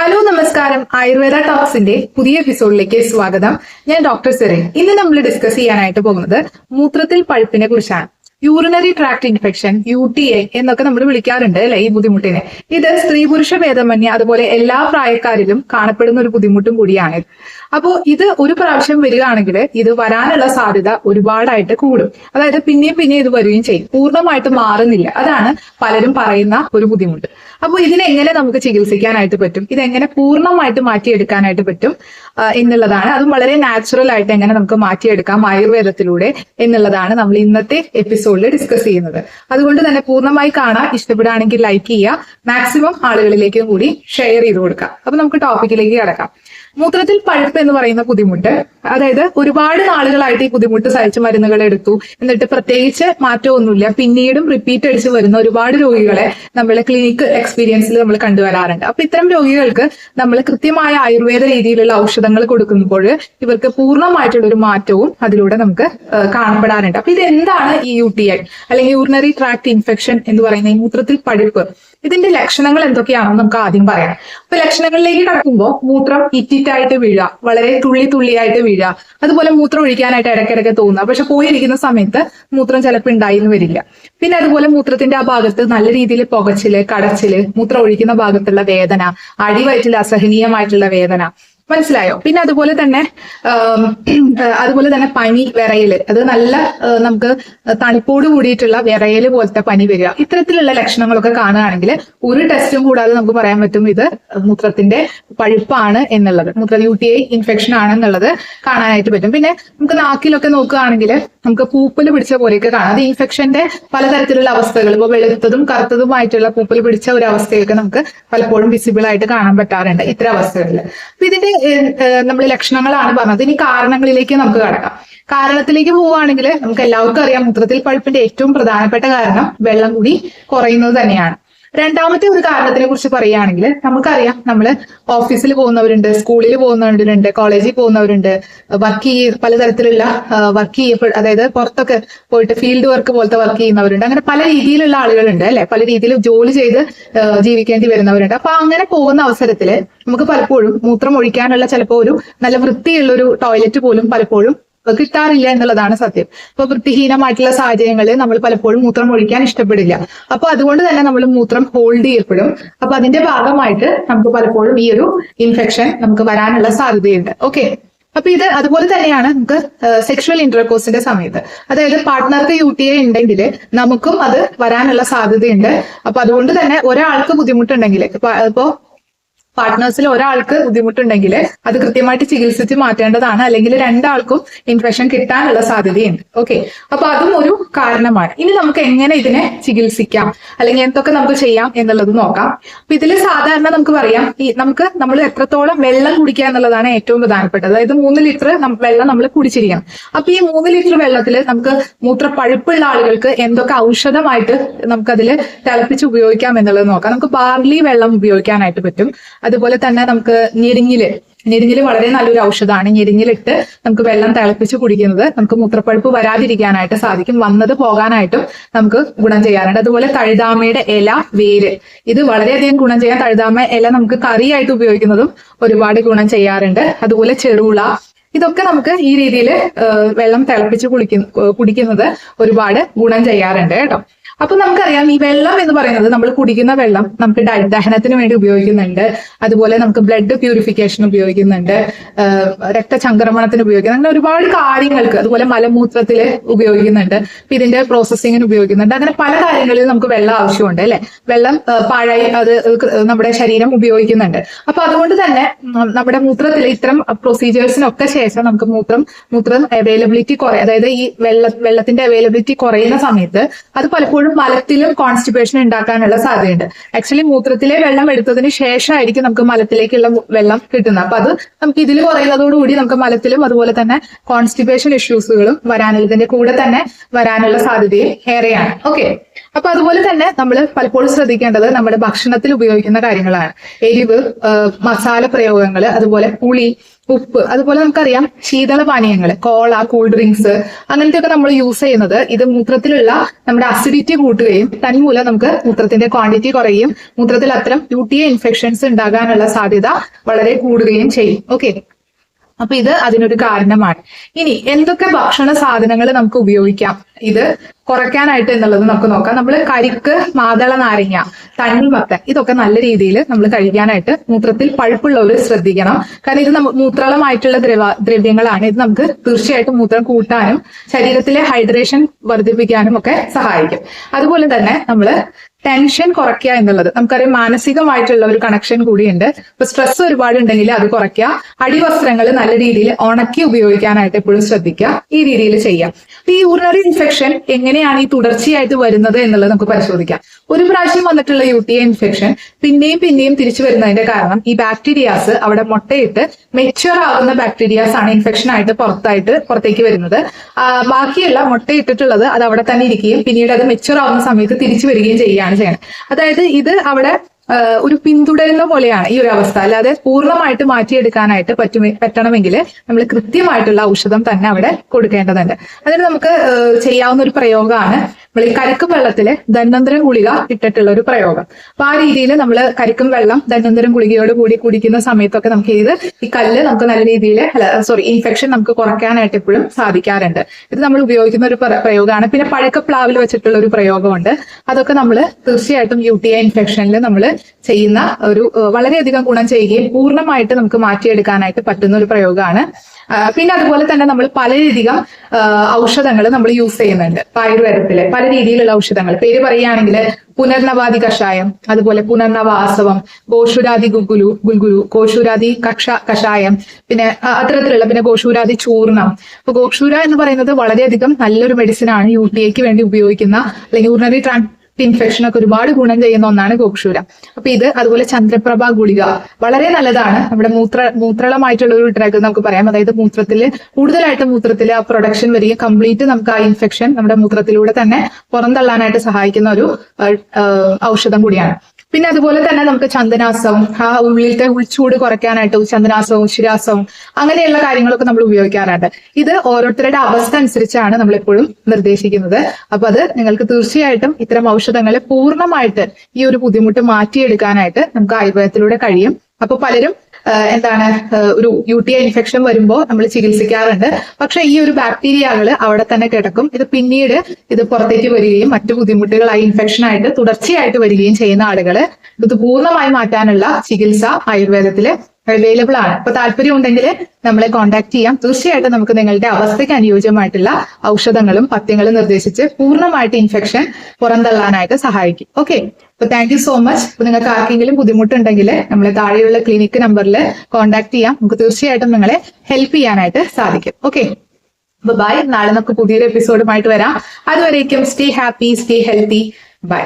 Hello നമസ്കാരം. ആയുർവേദ ടോക്സിന്റെ പുതിയ എപ്പിസോഡിലേക്ക് സ്വാഗതം. ഞാൻ ഡോക്ടർ സെറിൻ. ഇന്ന് നമ്മൾ ഡിസ്കസ് ചെയ്യാനായിട്ട് പോകുന്നത് മൂത്രത്തിൽ പഴുപ്പിനെ കുറിച്ചാണ്. Urinary tract infection U T A എന്നൊക്കെ നമ്മൾ വിളിക്കാറുണ്ട് അല്ലെ ഈ ബുദ്ധിമുട്ടിനെ. ഇത് സ്ത്രീ പുരുഷ ഭേദമന്യേ അതുപോലെ എല്ലാ പ്രായക്കാരിലും കാണപ്പെടുന്ന ഒരു ബുദ്ധിമുട്ടും കൂടിയാണ്. അപ്പോൾ ഇത് ഒരു പ്രാവശ്യം വരികയാണെങ്കിൽ ഇത് വരാനുള്ള സാധ്യത ഒരുപാടായിട്ട് കൂടും. അതായത് പിന്നെയും പിന്നെയും ഇത് വരികയും ചെയ്യും. പൂർണമായിട്ട് മാറുന്നില്ല. അതാണ് പലരും പറയുന്ന ഒരു ബുദ്ധിമുട്ട്. അപ്പോൾ ഇതിനെങ്ങനെ നമുക്ക് ചികിത്സിക്കാനായിട്ട് പറ്റും? ഇതെങ്ങനെ പൂർണമായിട്ട് മാറ്റിയെടുക്കാനായിട്ട് പറ്റും എന്നുള്ളതാണ്. അതും വളരെ നാച്ചുറൽ ആയിട്ട് എങ്ങനെ നമുക്ക് മാറ്റിയെടുക്കാം ആയുർവേദത്തിലൂടെ എന്നുള്ളതാണ് നമ്മൾ ഇന്നത്തെ എപ്പിസോഡിൽ ഡിസ്കസ് ചെയ്യുന്നത്. അതുകൊണ്ട് തന്നെ പൂർണമായി കാണാൻ ഇഷ്ടപ്പെടുകയാണെങ്കിൽ ലൈക്ക് ചെയ്യുക. മാക്സിമം ആളുകളിലേക്കും കൂടി ഷെയർ ചെയ്ത് കൊടുക്കുക. അപ്പൊ നമുക്ക് ടോപ്പിക്കിലേക്ക് കിടക്കാം. മൂത്രത്തിൽ പഴുപ്പ് എന്ന് പറയുന്ന ബുദ്ധിമുട്ട് അതായത് ഒരുപാട് നാളുകളായിട്ട് ഈ ബുദ്ധിമുട്ട് സഹിച്ച് മരുന്നുകൾ എടുത്തു. എന്നിട്ട് പ്രത്യേകിച്ച് മാറ്റമൊന്നുമില്ല. പിന്നീടും റിപ്പീറ്റ് അടിച്ച് വരുന്ന ഒരുപാട് രോഗികളെ നമ്മളെ ക്ലിനിക്ക് എക്സ്പീരിയൻസിൽ നമ്മൾ കണ്ടുവരാറുണ്ട്. അപ്പൊ ഇത്തരം രോഗികൾക്ക് നമ്മൾ കൃത്യമായ ആയുർവേദ രീതിയിലുള്ള ഔഷധങ്ങൾ കൊടുക്കുമ്പോൾ ഇവർക്ക് പൂർണമായിട്ടുള്ള ഒരു മാറ്റവും അതിലൂടെ നമുക്ക് കാണപ്പെടാറുണ്ട്. അപ്പൊ ഇത് എന്താണ് ഈ യു ഐ അല്ലെങ്കിൽ യൂറിനറി ട്രാക്ട് ഇൻഫെക്ഷൻ എന്ന് പറയുന്ന മൂത്രത്തിൽ പഴുപ്പ് ഇതിന്റെ ലക്ഷണങ്ങൾ എന്തൊക്കെയാണെന്ന് നമുക്ക് ആദ്യം പറയാം. അപ്പൊ ലക്ഷണങ്ങളിലേക്ക് കടക്കുമ്പോൾ മൂത്രം ഇറ്റിറ്റായിട്ട് വീഴുക വളരെ തുള്ളി തുള്ളിയായിട്ട് വീഴുക അതുപോലെ മൂത്രം ഒഴിക്കാനായിട്ട് ഇടയ്ക്കിടയ്ക്ക് തോന്നുക. പക്ഷെ പോയിരിക്കുന്ന സമയത്ത് മൂത്രം ചിലപ്പോൾ ഉണ്ടായി എന്ന് വരില്ല. പിന്നെ അതുപോലെ മൂത്രത്തിന്റെ ആ ഭാഗത്ത് നല്ല രീതിയിൽ പുകച്ചിൽ കടച്ചിൽ മൂത്രം ഒഴിക്കുന്ന ഭാഗത്തുള്ള വേദന അടിവയറ്റിൽ അസഹനീയമായിട്ടുള്ള വേദന മനസ്സിലായോ? പിന്നെ അതുപോലെ തന്നെ അതുപോലെ തന്നെ പനി വിറയൽ. അത് നല്ല നമുക്ക് തണുപ്പോട് കൂടിയിട്ടുള്ള വിറയൽ പോലത്തെ പനി വരിക. ഇത്തരത്തിലുള്ള ലക്ഷണങ്ങളൊക്കെ കാണുകയാണെങ്കിൽ ഒരു ടെസ്റ്റും കൂടാതെ നമുക്ക് പറയാൻ പറ്റും ഇത് മൂത്രത്തിന്റെ പഴുപ്പാണ് എന്നുള്ളത്. മൂത്ര യു ടി ഐ ഇൻഫെക്ഷൻ ആണെന്നുള്ളത് കാണാനായിട്ട് പറ്റും. പിന്നെ നമുക്ക് നാക്കിലൊക്കെ നോക്കുകയാണെങ്കിൽ നമുക്ക് പൂപ്പൽ പിടിച്ച പോലെയൊക്കെ കാണാം. അത് ഇൻഫെക്ഷന്റെ പലതരത്തിലുള്ള അവസ്ഥകൾ ഇപ്പോൾ വെളുത്തതും കറുത്തതുമായിട്ടുള്ള പൂപ്പൽ പിടിച്ച ഒരു അവസ്ഥയൊക്കെ നമുക്ക് പലപ്പോഴും വിസിബിൾ ആയിട്ട് കാണാൻ പറ്റാറുണ്ട് ഇത്തരം അവസ്ഥകളിൽ അപ്പൊ ഇതിന്റെ നമ്മൾ ലക്ഷണങ്ങളാണ് പറഞ്ഞത്. ഇനി കാരണങ്ങളിലേക്ക് നമുക്ക് കടക്കാം. കാരണത്തിലേക്ക് പോവുകയാണെങ്കിൽ നമുക്ക് എല്ലാവർക്കും അറിയാം മൂത്രത്തിൽ പഴുപ്പിന്റെ ഏറ്റവും പ്രധാനപ്പെട്ട കാരണം വെള്ളം കൂടി കുറയുന്നത് തന്നെയാണ്. രണ്ടാമത്തെ ഒരു കാരണത്തിനെ കുറിച്ച് പറയുകയാണെങ്കിൽ നമുക്കറിയാം നമ്മൾ ഓഫീസിൽ പോകുന്നവരുണ്ട് സ്കൂളിൽ പോകുന്നവരുണ്ട് കോളേജിൽ പോകുന്നവരുണ്ട് വർക്ക് ചെയ്യ പലതരത്തിലുള്ള വർക്ക് ചെയ്യപ്പെ അതായത് പുറത്തൊക്കെ പോയിട്ട് ഫീൽഡ് വർക്ക് പോലത്തെ വർക്ക് ചെയ്യുന്നവരുണ്ട്. അങ്ങനെ പല രീതിയിലുള്ള ആളുകളുണ്ട് അല്ലെ? പല രീതിയിൽ ജോലി ചെയ്ത് ജീവിക്കേണ്ടി വരുന്നവരുണ്ട്. അപ്പൊ അങ്ങനെ പോകുന്ന അവസരത്തിൽ നമുക്ക് പലപ്പോഴും മൂത്രം ഒഴിക്കാനുള്ള ചിലപ്പോൾ ഒരു നല്ല വൃത്തിയുള്ള ഒരു ടോയ്ലറ്റ് പോലും പലപ്പോഴും കിട്ടാറില്ല എന്നുള്ളതാണ് സത്യം. ഇപ്പൊ വൃത്തിഹീനമായിട്ടുള്ള സാഹചര്യങ്ങളിൽ നമ്മൾ പലപ്പോഴും മൂത്രം ഒഴിക്കാൻ ഇഷ്ടപ്പെടില്ല. അപ്പൊ അതുകൊണ്ട് തന്നെ നമ്മൾ മൂത്രം ഹോൾഡ് ചെയ്യപ്പെടും. അപ്പൊ അതിന്റെ ഭാഗമായിട്ട് നമുക്ക് പലപ്പോഴും ഈ ഒരു ഇൻഫെക്ഷൻ നമുക്ക് വരാനുള്ള സാധ്യതയുണ്ട്. ഓക്കെ അപ്പൊ ഇത് അതുപോലെ തന്നെയാണ് നമുക്ക് സെക്ഷുവൽ ഇന്റർകോഴ്സിന്റെ സമയത്ത്. അതായത് പാർട്ട്ണർക്ക് യു ടി ഐ ഉണ്ടെങ്കിൽ നമുക്കും അത് വരാനുള്ള സാധ്യതയുണ്ട്. അപ്പൊ അതുകൊണ്ട് തന്നെ ഒരാൾക്ക് ബുദ്ധിമുട്ടുണ്ടെങ്കിൽ ഇപ്പൊ പാർട്ട്നേഴ്സിൽ ഒരാൾക്ക് ബുദ്ധിമുട്ടുണ്ടെങ്കിൽ അത് കൃത്യമായിട്ട് ചികിത്സിച്ച് മാറ്റേണ്ടതാണ്. അല്ലെങ്കിൽ രണ്ടാൾക്കും ഇൻഫെക്ഷൻ കിട്ടാനുള്ള സാധ്യതയുണ്ട്. ഓക്കെ അപ്പൊ അതും ഒരു കാരണമാണ്. ഇനി നമുക്ക് എങ്ങനെ ഇതിനെ ചികിത്സിക്കാം? അല്ലെങ്കിൽ എന്തൊക്കെ നമുക്ക് ചെയ്യാം എന്നുള്ളത് നോക്കാം. അപ്പൊ ഇതിൽ സാധാരണ നമുക്ക് പറയാം ഈ നമുക്ക് നമ്മൾ എത്രത്തോളം വെള്ളം കുടിക്കുക എന്നുള്ളതാണ് ഏറ്റവും പ്രധാനപ്പെട്ടത്. അതായത് മൂന്ന് ലിറ്റർ വെള്ളം നമ്മൾ കുടിച്ചിരിക്കണം. അപ്പൊ ഈ മൂന്ന് ലിറ്റർ വെള്ളത്തിൽ നമുക്ക് മൂത്രപ്പഴുപ്പുള്ള ആളുകൾക്ക് എന്തൊക്കെ ഔഷധമായിട്ട് നമുക്കതിൽ തിളപ്പിച്ച് ഉപയോഗിക്കാം എന്നുള്ളത് നോക്കാം. നമുക്ക് ബാർലി വെള്ളം ഉപയോഗിക്കാനായിട്ട് പറ്റും. അതുപോലെ തന്നെ നമുക്ക് ഞെരിഞ്ഞിൽ. ഞെരിഞ്ഞിൽ വളരെ നല്ലൊരു ഔഷധമാണ്. ഞെരിഞ്ഞിലിട്ട് നമുക്ക് വെള്ളം തിളപ്പിച്ച് കുടിക്കുന്നത് നമുക്ക് മൂത്രപ്പഴുപ്പ് വരാതിരിക്കാനായിട്ട് സാധിക്കും. വന്നത് പോകാനായിട്ടും നമുക്ക് ഗുണം ചെയ്യാറുണ്ട്. അതുപോലെ തഴുതാമയുടെ ഇല വേര്. ഇത് വളരെയധികം ഗുണം ചെയ്യാൻ തഴുതാമ ഇല നമുക്ക് കറിയായിട്ട് ഉപയോഗിക്കുന്നതും ഒരുപാട് ഗുണം ചെയ്യാറുണ്ട്. അതുപോലെ ചെറുള. ഇതൊക്കെ നമുക്ക് ഈ രീതിയിൽ വെള്ളം തിളപ്പിച്ച് കുളിക്കുന്ന കുടിക്കുന്നത് ഒരുപാട് ഗുണം ചെയ്യാറുണ്ട് കേട്ടോ. അപ്പൊ നമുക്കറിയാം ഈ വെള്ളം എന്ന് പറയുന്നത് നമ്മൾ കുടിക്കുന്ന വെള്ളം നമുക്ക് ദഹനത്തിന് വേണ്ടി ഉപയോഗിക്കുന്നുണ്ട്. അതുപോലെ നമുക്ക് ബ്ലഡ് പ്യൂരിഫിക്കേഷൻ ഉപയോഗിക്കുന്നുണ്ട്. രക്തചംക്രമണത്തിന് ഉപയോഗിക്കുന്നു അങ്ങനെ ഒരുപാട് കാര്യങ്ങൾക്ക് അതുപോലെ മലമൂത്രത്തിൽ ഉപയോഗിക്കുന്നുണ്ട്. ഇതിന്റെ പ്രോസസ്സിങ്ങിന് ഉപയോഗിക്കുന്നുണ്ട്. അങ്ങനെ പല കാര്യങ്ങളിൽ നമുക്ക് വെള്ളം ആവശ്യമുണ്ട് അല്ലെ? വെള്ളം പഴയ അത് നമ്മുടെ ശരീരം ഉപയോഗിക്കുന്നുണ്ട്. അപ്പൊ അതുകൊണ്ട് തന്നെ നമ്മുടെ മൂത്രത്തിൽ ഇത്തരം പ്രൊസീജിയേഴ്സിനൊക്കെ ശേഷം നമുക്ക് മൂത്രം മൂത്രം അവൈലബിലിറ്റി കുറയും അതായത് ഈ വെള്ള വെള്ളത്തിന്റെ അവൈലബിലിറ്റി കുറയുന്ന സമയത്ത് അത് പലപ്പോഴും മലത്തിലും കോൺസ്റ്റിപ്പേഷൻ ഉണ്ടാക്കാനുള്ള സാധ്യതയുണ്ട്. ആക്ച്വലി മൂത്രത്തിലെ വെള്ളം എടുത്തതിന് ശേഷമായിരിക്കും നമുക്ക് മലത്തിലേക്കുള്ള വെള്ളം കിട്ടുന്നത്. അപ്പൊ അത് നമുക്ക് ഇതിൽ കുറയുന്നതോടുകൂടി നമുക്ക് മലത്തിലും അതുപോലെ തന്നെ കോൺസ്റ്റിപ്പേഷൻ ഇഷ്യൂസുകളും വരാനുള്ളതിന്റെ കൂടെ തന്നെ വരാനുള്ള സാധ്യതയും ഏറെയാണ്. ഓക്കെ അപ്പൊ അതുപോലെ തന്നെ നമ്മൾ പലപ്പോഴും ശ്രദ്ധിക്കേണ്ടത് നമ്മുടെ ഭക്ഷണത്തിൽ ഉപയോഗിക്കുന്ന കാര്യങ്ങളാണ്. എരിവ് മസാല പ്രയോഗങ്ങൾ അതുപോലെ പുളി ഉപ്പ് അതുപോലെ നമുക്കറിയാം ശീതള പാനീയങ്ങൾ കോള കൂൾ ഡ്രിങ്ക്സ് അങ്ങനത്തെയൊക്കെ നമ്മൾ യൂസ് ചെയ്യുന്നത് ഇത് മൂത്രത്തിലുള്ള നമ്മുടെ അസിഡിറ്റി കൂട്ടുകയും തനിമൂലം നമുക്ക് മൂത്രത്തിന്റെ ക്വാണ്ടിറ്റി കുറയും മൂത്രത്തിൽ അത്തരം യു ടി ഇൻഫെക്ഷൻസ് ഉണ്ടാകാനുള്ള സാധ്യത വളരെ കൂടുകയും ചെയ്യും. ഓക്കെ അപ്പൊ ഇത് അതിനൊരു കാരണമാണ്. ഇനി എന്തൊക്കെ ഭക്ഷണ സാധനങ്ങൾ നമുക്ക് ഉപയോഗിക്കാം? ഇത് കുറയ്ക്കാനായിട്ട് എന്നുള്ളത് നമുക്ക് നോക്കാം. നമ്മൾ കരിക്ക് മാതള നാരങ്ങ തണ്ണിമത്തൻ ഇതൊക്കെ നല്ല രീതിയിൽ നമ്മൾ കഴിക്കാനായിട്ട് മൂത്രത്തിൽ പഴുപ്പുള്ളവർ ശ്രദ്ധിക്കണം. കാരണം ഇത് മൂത്രാളമായിട്ടുള്ള ദ്രവ ദ്രവ്യങ്ങളാണ്. ഇത് നമുക്ക് തീർച്ചയായിട്ടും മൂത്രം കൂട്ടാനും ശരീരത്തിലെ ഹൈഡ്രേഷൻ വർദ്ധിപ്പിക്കാനും ഒക്കെ സഹായിക്കും. അതുപോലെ തന്നെ നമ്മൾ ടെൻഷൻ കുറയ്ക്കുക എന്നുള്ളത്. നമുക്കറിയാം മാനസികമായിട്ടുള്ള ഒരു കണക്ഷൻ കൂടിയുണ്ട്. ഇപ്പൊ സ്ട്രെസ് ഒരുപാട് ഉണ്ടെങ്കിൽ അത് കുറയ്ക്കുക. അടിവസ്ത്രങ്ങൾ നല്ല രീതിയിൽ ഉണക്കി ഉപയോഗിക്കാനായിട്ട് എപ്പോഴും ശ്രദ്ധിക്കുക. ഈ രീതിയിൽ ചെയ്യാം. അപ്പൊ ഈ യൂറിനറി ഇൻഫെക്ഷൻ എങ്ങനെയാണ് ഈ തുടർച്ചയായിട്ട് വരുന്നത് എന്നുള്ളത് നമുക്ക് പരിശോധിക്കാം. ഒരു പ്രാവശ്യം വന്നിട്ടുള്ള യു ടി ഇൻഫെക്ഷൻ പിന്നെയും പിന്നെയും തിരിച്ചു വരുന്നതിന്റെ കാരണം ഈ ബാക്ടീരിയാസ് അവിടെ മുട്ടയിട്ട് മെച്ചുവർ ആകുന്ന ബാക്ടീരിയാസ് ആണ് ഇൻഫെക്ഷൻ ആയിട്ട് പുറത്തായിട്ട് പുറത്തേക്ക് വരുന്നത്. ബാക്കിയുള്ള മുട്ടയിട്ടിട്ടുള്ളത് അത് അവിടെ തന്നെ ഇരിക്കുകയും പിന്നീട് അത് മെച്ചുവർ ആവുന്ന സമയത്ത് തിരിച്ചു വരികയും ചെയ്യുകയാണ്. ചെയ്യുന്നത് അതായത് ഇത് അവിടെ ഒരു പിന്തുടരുന്ന പോലെയാണ് ഈ ഒരു അവസ്ഥ. അല്ലാതെ പൂർണമായിട്ട് മാറ്റിയെടുക്കാനായിട്ട് പറ്റും പറ്റണമെങ്കിൽ നമ്മൾ കൃത്യമായിട്ടുള്ള ഔഷധം തന്നെ അവിടെ കൊടുക്കേണ്ടതുണ്ട്. അതിന് നമുക്ക് ചെയ്യാവുന്ന ഒരു പ്രയോഗമാണ് നമ്മൾ ഈ കരിക്കും വെള്ളത്തിൽ ധന്വന്തരം ഗുളിക ഇട്ടിട്ടുള്ള ഒരു പ്രയോഗം. അപ്പൊ ആ രീതിയിൽ നമ്മൾ കരിക്കും വെള്ളം ധന്വന്തരം ഗുളികയോട് കൂടി കുടിക്കുന്ന സമയത്തൊക്കെ നമുക്ക് ഇത് ഈ കല്ല് നമുക്ക് നല്ല രീതിയിൽ സോറി ഇൻഫെക്ഷൻ നമുക്ക് കുറയ്ക്കാനായിട്ട് എപ്പോഴും സാധിക്കാറുണ്ട്. ഇത് നമ്മൾ ഉപയോഗിക്കുന്ന ഒരു പ്രയോഗമാണ്. പിന്നെ പഴക്കപ്ലാവിൽ വെച്ചിട്ടുള്ള ഒരു പ്രയോഗമുണ്ട്. അതൊക്കെ നമ്മൾ തീർച്ചയായിട്ടും യു ടി ഐ ഇൻഫെക്ഷനിൽ നമ്മൾ ചെയ്യുന്ന ഒരു വളരെയധികം ഗുണം ചെയ്യുകയും പൂർണമായിട്ട് നമുക്ക് മാറ്റിയെടുക്കാനായിട്ട് പറ്റുന്ന ഒരു പ്രയോഗമാണ് പിന്നെ അതുപോലെ തന്നെ നമ്മൾ പലരീതികം ഔഷധങ്ങൾ നമ്മൾ യൂസ് ചെയ്യുന്നുണ്ട്. ആയുർവേദത്തിൽ പല രീതിയിലുള്ള ഔഷധങ്ങൾ. പേര് പറയുകയാണെങ്കിൽ പുനർനവാദി കഷായം അതുപോലെ പുനർനവാസവം ഗോഷുരാതി ഗുഗുലു ഗുൽഗുരു ഗോഷുരാതി കക്ഷ കഷായം പിന്നെ അത്തരത്തിലുള്ള പിന്നെ ഗോഷൂരാതി ചൂർണം. അപ്പൊ ഗോഷൂര എന്ന് പറയുന്നത് വളരെയധികം നല്ലൊരു മെഡിസിൻ ആണ് യു ടി എക്ക് വേണ്ടി ഉപയോഗിക്കുന്ന അല്ലെങ്കിൽ യൂറിനറി ട്രാൻ ഇൻഫെക്ഷൻ ഒക്കെ ഒരുപാട് ഗുണം ചെയ്യുന്ന ഒന്നാണ് ഗോക്ഷൂര അപ്പൊ ഇത് അതുപോലെ ചന്ദ്രപ്രഭ ഗുളിക വളരെ നല്ലതാണ്. നമ്മുടെ മൂത്ര മൂത്രളമായിട്ടുള്ള ഒരു ഡ്രഗ് നമുക്ക് പറയാം. അതായത് മൂത്രത്തിൽ കൂടുതലായിട്ട് മൂത്രത്തിൽ ആ പ്രൊഡക്ഷൻ വരികയും കംപ്ലീറ്റ് നമുക്ക് ആ ഇൻഫെക്ഷൻ നമ്മുടെ മൂത്രത്തിലൂടെ തന്നെ പുറന്തള്ളാനായിട്ട് സഹായിക്കുന്ന ഒരു ഔഷധം കൂടിയാണ്. പിന്നെ അതുപോലെ തന്നെ നമുക്ക് ചന്ദനാസവും ആ ഉള്ളിലത്തെ ഉൾച്ചൂട് കുറയ്ക്കാനായിട്ട് ചന്ദനാസവും ശിരാസവും അങ്ങനെയുള്ള കാര്യങ്ങളൊക്കെ നമ്മൾ ഉപയോഗിക്കാറുണ്ട്. ഇത് ഓരോരുത്തരുടെ അവസ്ഥ അനുസരിച്ചാണ് നമ്മൾ എപ്പോഴും നിർദ്ദേശിക്കുന്നത്. അപ്പൊ അത് നിങ്ങൾക്ക് തീർച്ചയായിട്ടും ഇത്തരം ഔഷധങ്ങളെ പൂർണമായിട്ട് ഈ ഒരു ബുദ്ധിമുട്ട് മാറ്റിയെടുക്കാനായിട്ട് നമുക്ക് ആയുർവേദത്തിലൂടെ കഴിയും. അപ്പൊ പലരും എന്താണ് ഒരു യു ടി ഐ ഇൻഫെക്ഷൻ വരുമ്പോൾ നമ്മൾ ചികിത്സിക്കാറുണ്ട്. പക്ഷെ ഈ ഒരു ബാക്ടീരിയകൾ അവിടെ തന്നെ കിടക്കും. ഇത് പിന്നീട് ഇത് പുറത്തേക്ക് വരികയും മറ്റു ബുദ്ധിമുട്ടുകളായി ഇൻഫെക്ഷൻ ആയിട്ട് തുടർച്ചയായിട്ട് വരികയും ചെയ്യുന്ന ആളുകൾ ഇത് പൂർണമായി മാറ്റാനുള്ള ചികിത്സ ആയുർവേദത്തിൽ അവൈലബിൾ ആണ്. അപ്പൊ താല്പര്യം ഉണ്ടെങ്കിൽ നമ്മളെ കോൺടാക്ട് ചെയ്യാം. തീർച്ചയായിട്ടും നമുക്ക് നിങ്ങളുടെ അവസ്ഥയ്ക്ക് അനുയോജ്യമായിട്ടുള്ള ഔഷധങ്ങളും പഥ്യങ്ങളും നിർദ്ദേശിച്ച് പൂർണമായിട്ട് ഇൻഫെക്ഷൻ പുറന്തള്ളാനായിട്ട് സഹായിക്കും. ഓക്കെ അപ്പൊ താങ്ക് സോ മച്ച് അപ്പൊ നിങ്ങൾക്ക് ആർക്കെങ്കിലും ബുദ്ധിമുട്ടുണ്ടെങ്കിൽ നമ്മളെ താഴെയുള്ള ക്ലിനിക്ക് നമ്പറിൽ കോൺടാക്ട് ചെയ്യാം. നമുക്ക് തീർച്ചയായിട്ടും നിങ്ങളെ ഹെൽപ്പ് ചെയ്യാനായിട്ട് സാധിക്കും. ഓക്കെ അപ്പൊ ബൈ നാളെ നമുക്ക് പുതിയൊരു എപ്പിസോഡുമായിട്ട് വരാം. അതുവരേക്കും stay happy stay healthy bye